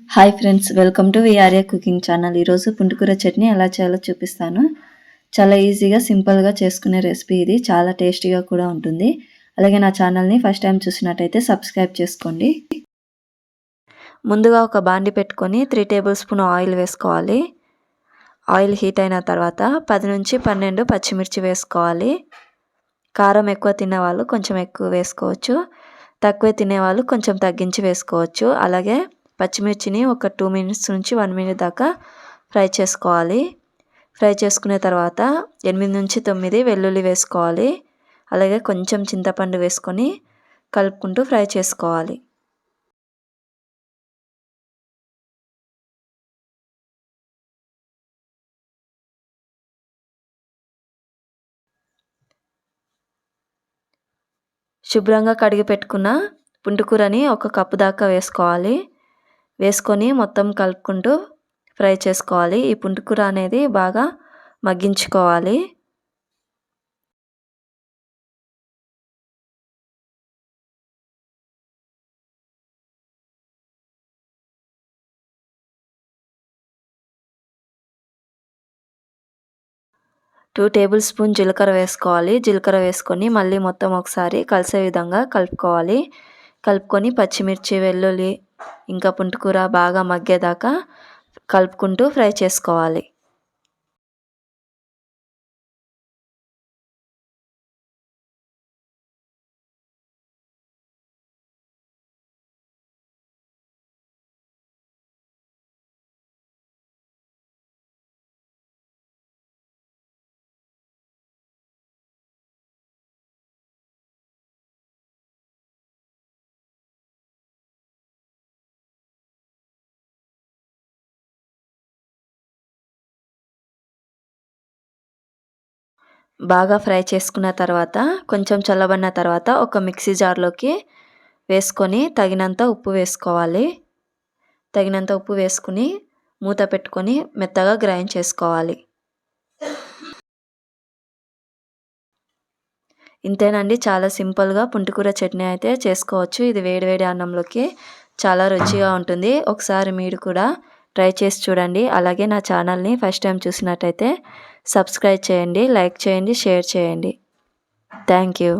Hi friends welcome to VRA cooking channel. ఈరోజు పుంటుకూర చట్నీ ఎలా చేయాలో చూపిస్తాను. చాలా ఈజీగా సింపుల్గా చేసుకునే రెసిపీ ఇది. చాలా టేస్టీగా కూడా ఉంటుంది. అలాగే నా ఛానల్ని ఫస్ట్ టైం చూసినట్టయితే సబ్స్క్రైబ్ చేసుకోండి. ముందుగా ఒక బాండి పెట్టుకొని త్రీ టేబుల్ స్పూన్ ఆయిల్ వేసుకోవాలి. ఆయిల్ హీట్ అయిన తర్వాత పది నుంచి పన్నెండు పచ్చిమిర్చి వేసుకోవాలి. కారం ఎక్కువ తినేవాళ్ళు కొంచెం ఎక్కువ వేసుకోవచ్చు. తక్కువ తినేవాళ్ళు కొంచెం తగ్గించి వేసుకోవచ్చు. అలాగే పచ్చిమిర్చిని ఒక టూ మినిట్స్ నుంచి వన్ మినిట్ దాకా ఫ్రై చేసుకోవాలి. ఫ్రై చేసుకున్న తర్వాత ఎనిమిది నుంచి తొమ్మిది వెల్లుల్లి వేసుకోవాలి. అలాగే కొంచెం చింతపండు వేసుకొని కలుపుకుంటూ ఫ్రై చేసుకోవాలి. శుభ్రంగా కడిగి పెట్టుకున్న పుంటుకూరని ఒక కప్పు దాకా వేసుకోవాలి. వేసుకొని మొత్తం కలుపుకుంటూ ఫ్రై చేసుకోవాలి. ఈ పుంటుకూర అనేది బాగా మగ్గించుకోవాలి. టూ టేబుల్ స్పూన్ జీలకర్ర వేసుకోవాలి. జీలకర్ర వేసుకొని మళ్ళీ మొత్తం ఒకసారి కలిసే విధంగా కలుపుకోవాలి. కలుపుకొని పచ్చిమిర్చి వెల్లుల్లి ఇంకా పుంటుకూర బాగా మగ్గేదాకా కలుపుకుంటూ ఫ్రై చేసుకోవాలి. బాగా ఫ్రై చేసుకున్న తర్వాత కొంచెం చల్లబడిన తర్వాత ఒక మిక్సీ జార్లోకి వేసుకొని తగినంత ఉప్పు వేసుకోవాలి. తగినంత ఉప్పు వేసుకుని మూత పెట్టుకొని మెత్తగా గ్రైండ్ చేసుకోవాలి. ఇంతేనండి చాలా సింపుల్గా పుంటికూర చట్నీ అయితే చేసుకోవచ్చు. ఇది వేడివేడి అన్నంలోకి చాలా రుచిగా ఉంటుంది. ఒకసారి మీరు కూడా ట్రై చేసి చూడండి. అలాగే నా ఛానల్ని ఫస్ట్ టైం చూసినట్టయితే సబ్స్క్రైబ్ చేయండి లైక్ చేయండి షేర్ చేయండి. Thank you.